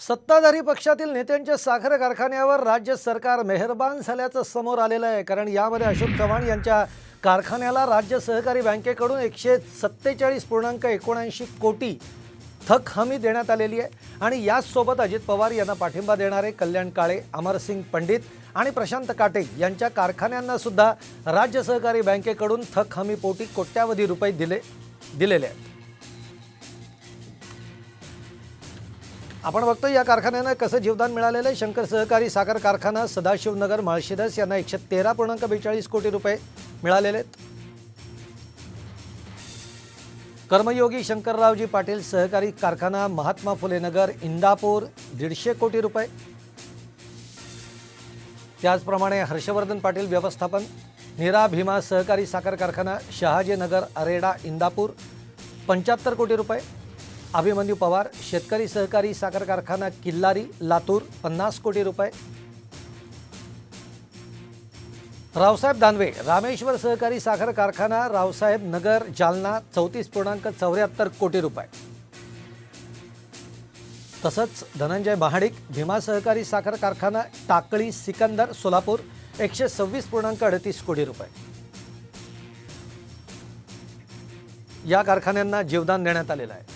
सत्ताधारी पक्षातील नेत्यांच्या साखर कारखान्यावर राज्य सरकार मेहरबान झाल्याचं समोर आलेलं आहे. कारण यामध्ये अशोक चव्हाण यांच्या कारखान्याला राज्य सहकारी बँकेकडून एकशे सत्तेचाळीस पूर्णांक एकोणऐंशी कोटी थक हमी देण्यात आलेली आहे. आणि याचसोबत अजित पवार यांना पाठिंबा देणारे कल्याण काळे अमरसिंग पंडित आणि प्रशांत काटे यांच्या कारखान्यांना सुद्धा राज्य सहकारी बँकेकडून थक हमीपोटी कोट्यावधी रुपये दिले दिलेले आहेत. आपण बघतो या कारखान्यांना कसं जीवदान मिळालेलं आहे. शंकर सहकारी साखर कारखाना सदाशिवनगर माळशिरस यांना एकशे तेरा पूर्णांक बेचाळीस कोटी रुपये मिळालेले आहेत. कर्मयोगी शंकररावजी पाटील सहकारी कारखाना महात्मा फुले नगर इंदापूर दीडशे कोटी रुपये. त्याचप्रमाणे हर्षवर्धन पाटील व्यवस्थापन निरा भीमा सहकारी साखर कारखाना शहाजीनगर अरेडा इंदापूर पंच्याहत्तर कोटी रुपये. अभिमन्यू पवार शेतकरी सहकारी साखर कारखाना किल्लारी लातूर पन्नास कोटी रुपये. रावसाहेब दानवे रामेश्वर सहकारी साखर कारखाना रावसाहेब नगर जालना चौतीस पूर्णांक चौऱ्याहत्तर कोटी रुपये. तसंच धनंजय महाडिक भीमा सहकारी साखर कारखाना टाकळी सिकंदर सोलापूर एकशे सव्वीस पूर्णांक अडतीस कोटी रुपये. या कारखान्यांना जीवदान देण्यात आलेलं आहे.